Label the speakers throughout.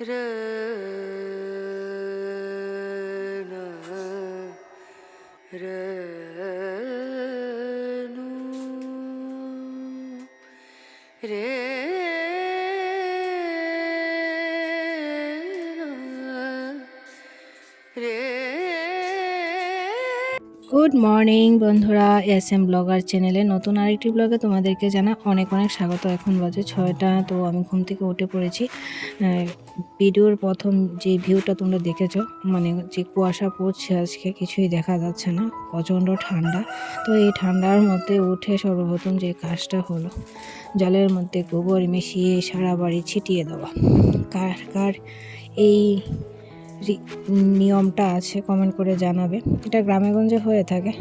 Speaker 1: রে good morning বন্ধুরা S M blogger চ্যানেলে নতুন আরেকটি ব্লগে তোমাদেরকে জানা অনেক অনেক স্বাগত। এখন বাজে ছয়টা, তো আমি ঘুম থেকে উঠে পড়েছি। ভিডিওর প্রথম যে ভিউটা তোমরা দেখেছ মানে যে কুয়াশা পড়ছে আজকে, কিছুই দেখা যাচ্ছে না, প্রচণ্ড ঠান্ডা। তো এই ঠান্ডার মধ্যে উঠে সর্বপ্রথম যে কাজটা হলো, জলের মধ্যে গোবর মিশিয়ে সারা বাড়ি ছিটিয়ে দেওয়া। কার কার এই নিয়মটা আছে কমেন্ট করে জানাবে। এটা গ্রামে গঞ্জে হয়ে থাকে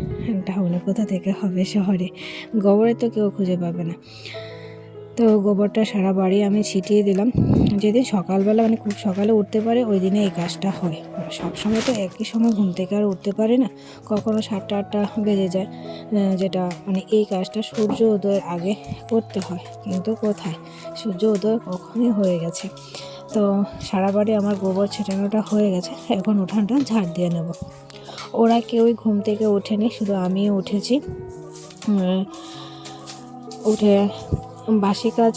Speaker 1: টাউনে কোথা থেকে হবে শহরে? গোবরে তো কেউ খুঁজে পাবে না। তো গোবরটা সারা বাড়ি আমি ছিটিয়ে দিলাম। যেদিন সকালবেলা মানে খুব সকালে উঠতে পারে, ওই দিনে এই কাজটা হয়। সবসময় তো একই সময় ঘুম থেকে আর উঠতে পারে না। কখনো সাতটা, আটটা বেজে যায় যেটা মানে এই কাজটা সূর্য উদয়ের আগে করতে হয়। কিন্তু কোথায়? সূর্য উদয় কখনই হয়ে গেছে। তো সারা বাড়ি আমার গোবর ছেটানোটা হয়ে গেছে, এখন উঠানটা ঝাড় দিয়ে নেব। ওরা কেউই ঘুম থেকে ওঠেনি, শুধু আমিও উঠেছি। উঠে বাসি কাজ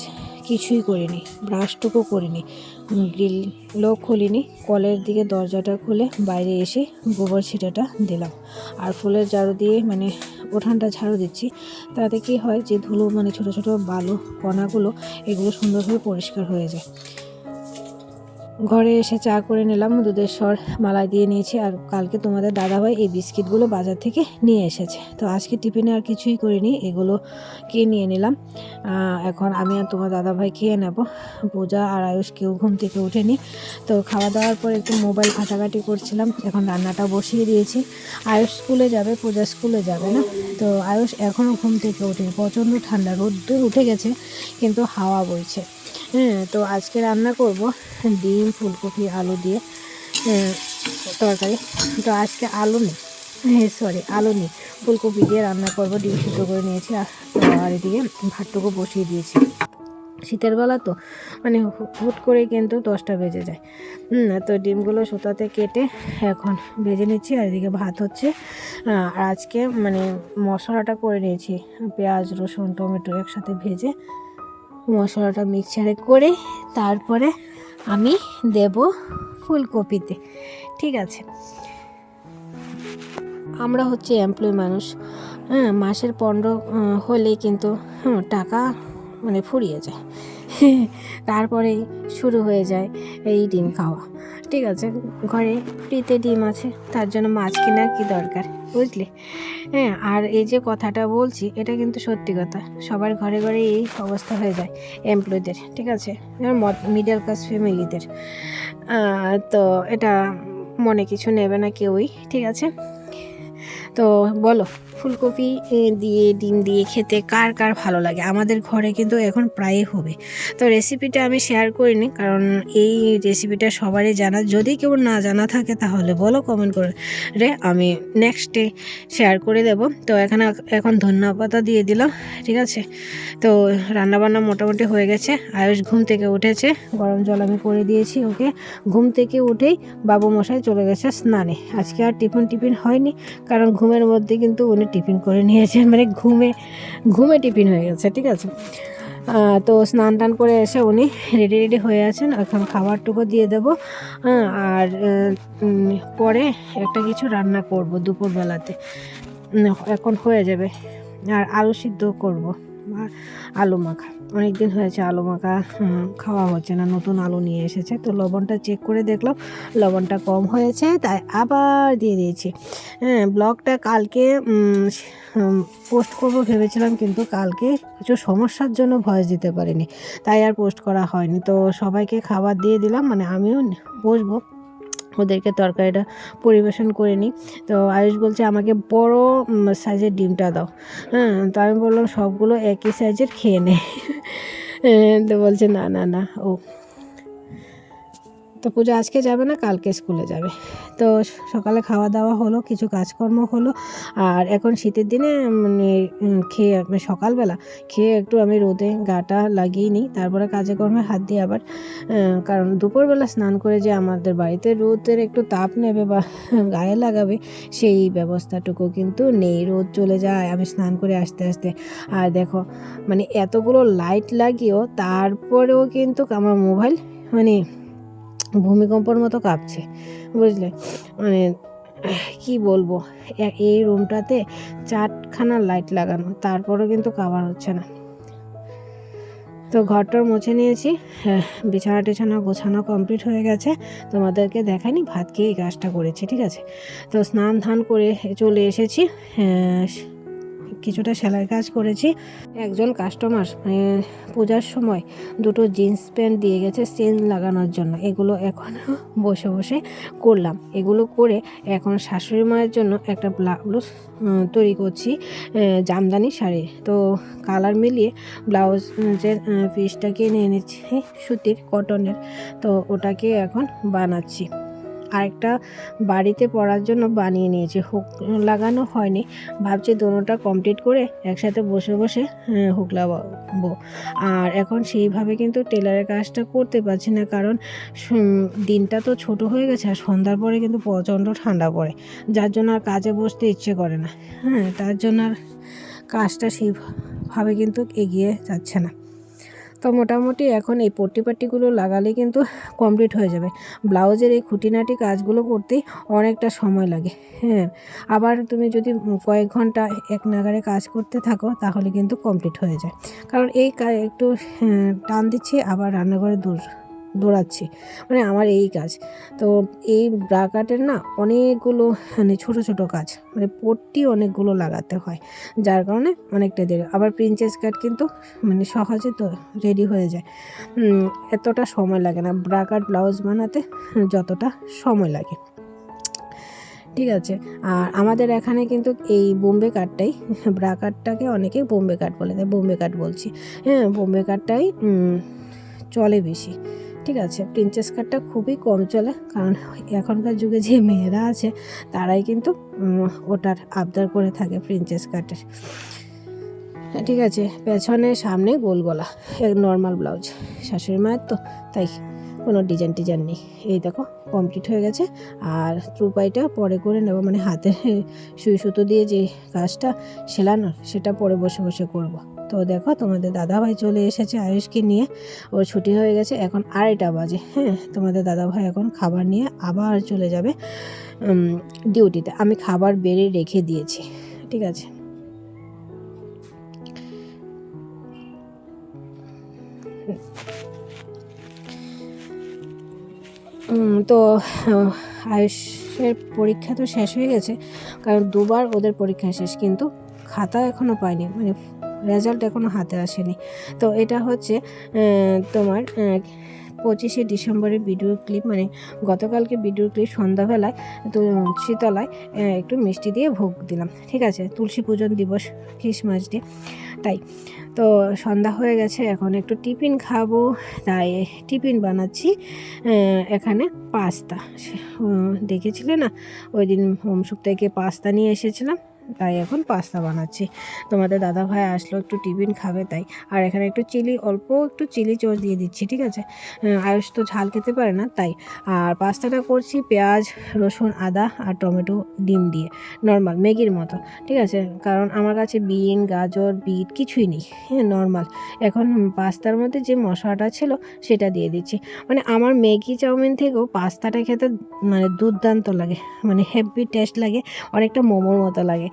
Speaker 1: কিছুই করিনি, ব্রাশটুকু করিনি গ্রিলও খুলিনি, কলের দিকে দরজাটা খুলে বাইরে এসে গোবর ছিটাটা দিলাম। আর ফুলের ঝাড়ু দিয়ে মানে উঠানটা ঝাড়ু দিচ্ছি, তাতে কি হয় যে ধুলো মানে ছোট ছোট বালু কণাগুলো, এগুলো সুন্দরভাবে পরিষ্কার হয়ে যায়। ঘরে এসে চা করে নিলাম, দুধের স্বর মালাই দিয়ে নিয়েছি আর কালকে তোমাদের দাদাভাই এই বিস্কিটগুলো বাজার থেকে নিয়ে এসেছে। তো আজকে টিফিনে আর কিছুই করিনি, এগুলো কে নিয়ে নিলাম। এখন আমি আর তোমার দাদাভাই খেয়ে নেব। পূজা আর আয়ুষ কেউ ঘুম থেকে ওঠেনি। তো খাওয়া দাওয়ার পর একটু মোবাইল ঘাটাঘাটি করছিলাম, এখন রান্নাটা বসিয়ে দিয়েছি। আয়ুষ স্কুলে যাবে, পূজা স্কুলে যাবে না। তো আয়ুষ এখনও ঘুম থেকে ওঠেনি, প্রচণ্ড ঠান্ডা, রোদ্দুর উঠে গেছে, কিন্তু হাওয়া বইছে। হ্যাঁ তো আজকে রান্না করব ডিম, ফুলকপি, আলু দিয়ে তরকারি। তো আজকে আলু নেই হ্যাঁ সরি আলু নেই। ফুলকপি দিয়ে রান্না করব, ডিম সিদ্ধ করে নিয়েছি, আর এদিকে ভাতটুকু বসিয়ে দিয়েছি। শীতের বেলা তো মানে হুট করে কিন্তু দশটা বেজে যায়। তো ডিমগুলো সুতাতে কেটে এখন ভেজে নিচ্ছি, আর এদিকে ভাত হচ্ছে। আর আজকে মানে মশলাটা করে নিয়েছি, পেঁয়াজ, রসুন, টমেটো একসাথে ভেজে। মশলাটা মিক্সারে করে তারপরে আমি দেব ফুলকপিতে ঠিক আছে? আমরা হচ্ছে এমপ্লয় মানুষ। হ্যাঁ মাসের পনেরো হলে কিন্তু হুম, টাকা মানে ফুরিয়ে যায়। তারপরেই শুরু হয়ে যায় এই ডিম খাওয়া। ঠিক আছে, ঘরে ফ্রিতে ডিম আছে, তার জন্য মাছ কেনার কি দরকার, বুঝলি? হ্যাঁ আর এই যে কথাটা বলছি, এটা কিন্তু সত্যি কথা। সবার ঘরে ঘরে এই অবস্থা হয়ে যায় এমপ্লয়ীদের ঠিক আছে? মিডল ক্লাস ফ্যামিলিদের তো এটা মনে কিছু নেবে না কেউই, ঠিক আছে? তো বলো, ফুলকপি দিয়ে, ডিম দিয়ে খেতে কার কার ভালো লাগে? আমাদের ঘরে কিন্তু এখন প্রায়ই হবে। তো রেসিপিটা আমি শেয়ার করিনি, কারণ এই রেসিপিটা সবারই জানা। যদি কেউ না জানা থাকে তাহলে বলো কমেন্ট করে রে, আমি নেক্সট ডে শেয়ার করে দেব। তো এখানে এখন ধন্যবাদ পাতা দিয়ে দিলাম, ঠিক আছে? তো রান্নাবান্না মোটামুটি হয়ে গেছে, আয়ুষ ঘুম থেকে উঠেছে, গরম জল আমি করে দিয়েছি ওকে। ঘুম থেকে উঠেই বাবু মশাই চলে গেছে স্নানে। আজকে আর টিফিন টিফিন হয়নি, কারণ ঘুমের মধ্যে কিন্তু উনি টিফিন করে নিয়েছেন মানে ঘুমে ঘুমে টিফিন হয়ে গেছে ঠিক আছে? তো স্নান টান করে এসে উনি রেডি রেডি হয়ে আছেন এখন খাবারটুকু দিয়ে দেবো। হ্যাঁ, আর পরে একটা কিছু রান্না করব দুপুরবেলাতে। এখন হয়ে যাবে আর আলু সিদ্ধ করব। আর আলু মাখা। অনেক দিন হয়েছে আলু মাখা খাওয়া হচ্ছে না, নতুন আলু নিয়ে এসেছে। তো লবণটা চেক করে দেখলাম, লবণটা কম হয়েছে, তাই আবার দিয়ে দিয়েছি। হ্যাঁ ব্লগটা কালকে পোস্ট করব ভেবেছিলাম, কিন্তু কালকে কিছু সমস্যার জন্য ভয়েস দিতে পারিনি। তাই আর পোস্ট করা হয়নি। তো সবাইকে খাবার দিয়ে দিলাম মানে আমিও বসবো। ওদেরকে তরকারিটা পরিবেশন করে নিই। তো আয়ুষ বলছে, আমাকে বড় সাইজের ডিমটা দাও। হ্যাঁ তো আমি বললাম, সবগুলো একই সাইজের খেয়ে নে। তো বলছে, না না না, ও তো পূজা আজকে যাবে না, কালকে স্কুলে যাবে। তো সকালে খাওয়া দাওয়া হলো, কিছু কাজকর্ম হলো, আর এখন শীতের দিনে মানে খেয়ে মানে সকালবেলা খেয়ে একটু আমি রোদে গাটা লাগিয়ে নিই, তারপরে কাজে কর্মে হাত দিই আবার কারণ দুপুরবেলা স্নান করে যে আমাদের বাড়িতে রোদের একটু তাপ নেবে বা গায়ে লাগাবে, সেই ব্যবস্থাটুকু কিন্তু নেই, রোদ চলে যায়, আমি স্নান করে আসতে আসতে। আর দেখো মানে এতগুলো লাইট লাগিয়েও, তারপরেও কিন্তু আমার মোবাইল মানে ভূমিকম্পর মতো কাঁপছে বুঝলে? মানে কি বলব? এই রুমটাতে চারখানা লাইট লাগানো তারপরেও কিন্তু কাভার হচ্ছে না। তো ঘরটার মুছে নিয়েছি হ্যাঁ, বিছানা টিছানা গোছানো কমপ্লিট হয়ে গেছে। তোমাদেরকে দেখাইনি ভাত খেয়ে এই কাজটা করেছি ঠিক আছে? তো স্নান ধান করে চলে এসেছি হ্যাঁ, কিছুটা সেলাই কাজ করেছি। একজন কাস্টমার মানে পূজার সময় দুটো জিন্স প্যান্ট দিয়ে গেছে চেন লাগানোর জন্য। এগুলো এখন বসে বসে করলাম। এগুলো করে এখন শাশুড়ি মায়ের জন্য একটা ব্লাউজ তৈরি করছি জামদানি শাড়ি। তো কালার মিলিয়ে ব্লাউজের পিসটা কিনে এনেছি সুতির কটনের তো ওটাকে এখন বানাচ্ছি। আরেকটা বাড়িতে পড়ার জন্য বানিয়ে নিয়েছি। হুক লাগানো হয়নি। ভাবছি দোনোটা কমপ্লিট করে একসাথে বসে বসে হুক লাগাবো। আর এখন সেইভাবে কিন্তু টেলারের কাজটা করতে পারছি না কারণ দিনটা তো ছোট হয়ে গেছে আর সন্ধ্যার পরে কিন্তু প্রচণ্ড ঠান্ডা পড়ে। যার জন্য আর কাজে বসতে ইচ্ছে করে না। হ্যাঁ তার জন্য আর কাজটা সেইভাবে কিন্তু এগিয়ে যাচ্ছে না। তো মোটামুটি এখন এই পট্টি পাট্টিগুলো লাগালে কিন্তু কমপ্লিট হয়ে যাবে। ব্লাউজের এই খুঁটিনাটি কাজগুলো করতেই অনেকটা সময় লাগে। হ্যাঁ আবার তুমি যদি কয়েক ঘণ্টা এক নাগারে কাজ করতে থাকো তাহলে কিন্তু কমপ্লিট হয়ে যায়। কারণ এই একটু হ্যাঁ, টান দিচ্ছি আবার রান্নাঘরে দূর দৌড়াচ্ছি। মানে আমার এই কাজ। তো এই ব্রা কাটের না অনেকগুলো মানে ছোটো ছোটো কাজ। মানে পট্টি অনেকগুলো লাগাতে হয়। যার কারণে অনেকটা দেরি। আবার প্রিন্সেস কাট কিন্তু মানে সহজে তো রেডি হয়ে যায়। এতটা সময় লাগে না। ব্রা কাট ব্লাউজ বানাতে যতটা সময় লাগে। ঠিক আছে। আর আমাদের এখানে কিন্তু এই বোম্বে কাটটাই ব্রা কাটটাকে অনেকে বোম্বে কাট বলে দেয়। বোম্বে কাট বলছি। হ্যাঁ বোম্বে কাটটাই চলে বেশি। ঠিক আছে প্রিন্সেস কাটটা খুবই কম চলে কারণ এখনকার যুগে যে মেয়েরা আছে তারাই কিন্তু ওটার আবদার করে থাকে প্রিন্সেস কাটের হ্যাঁ, ঠিক আছে পেছনে সামনে গোল গলা নর্মাল ব্লাউজ শাশুড়ি মায়ের তো তাই কোনো ডিজাইন টিজাইন নেই এই দেখো কমপ্লিট হয়ে গেছে আর ট্রুপাইটা পরে করে নেব মানে হাতে সুই সুতো দিয়ে যে কাজটা সেলানো সেটা পরে বসে বসে করব। তো দেখো তোমাদের দাদাভাই চলে এসেছে আয়ুষকে নিয়ে। ওর ছুটি হয়ে গেছে, এখন আড়াইটা বাজে। হ্যাঁ তোমাদের দাদাভাই এখন খাবার নিয়ে আবার চলে যাবে ডিউটিতে। আমি খাবার বেড়ে রেখে দিয়েছি, ঠিক আছে? তো, আয়ুষের পরীক্ষা তো শেষ হয়ে গেছে, কারণ দুবার ওদের পরীক্ষা শেষ, কিন্তু খাতা এখনও পাইনি। মানে রেজাল্ট এখনও হাতে আসেনি। তো এটা হচ্ছে তোমার পঁচিশে ডিসেম্বরের ভিডিও ক্লিপ মানে গতকালকে ভিডিও ক্লিপ সন্ধ্যাবেলায়, তো শীতলায় একটু মিষ্টি দিয়ে ভোগ দিলাম, ঠিক আছে? তুলসী পূজন দিবস, খ্রিসমাস ডে, তাই। তো সন্ধ্যা হয়ে গেছে, এখন একটু টিফিন খাব, তাই টিফিন বানাচ্ছি এখানে পাস্তা। দেখেছিলে না? ওই দিন হোমসুক থেকে পাস্তা নিয়ে এসেছিলাম। তাই এখন পাস্তা বানাচ্ছি। তোমাদের দাদা ভাই আসলো, একটু টিফিন খাবে তাই। আর এখানে একটু চিলি, অল্প একটু চিলি চচ দিয়ে দিচ্ছি, ঠিক আছে? আয়ুষ তো ঝাল খেতে পারে না, তাই। আর পাস্তাটা করছি পেঁয়াজ, রসুন, আদা আর টমেটো ডিম দিয়ে নর্মাল ম্যাগির মতো, ঠিক আছে? কারণ আমার কাছে বিন, গাজর, বিট কিছুই নেই হ্যাঁ নর্মাল এখন পাস্তার মধ্যে যে মশলাটা ছিল সেটা দিয়ে দিচ্ছি। মানে আমার ম্যাগি চাউমিন থেকেও পাস্তাটা খেতে মানে দুর্দান্ত লাগে মানে হেভি টেস্ট লাগে, অনেকটা মোমোর মতো লাগে।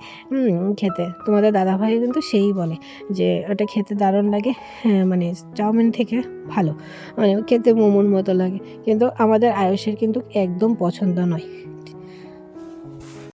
Speaker 1: খেতে। তোমাদের দাদাভাই কিন্তু সেই বলে যে, ওটা খেতে দারুণ লাগে। হ্যাঁ মানে চাউমিন থেকে ভালো। মানে খেতে মোমোর মতো লাগে। কিন্তু আমাদের আয়ুষের কিন্তু একদম পছন্দ নয়।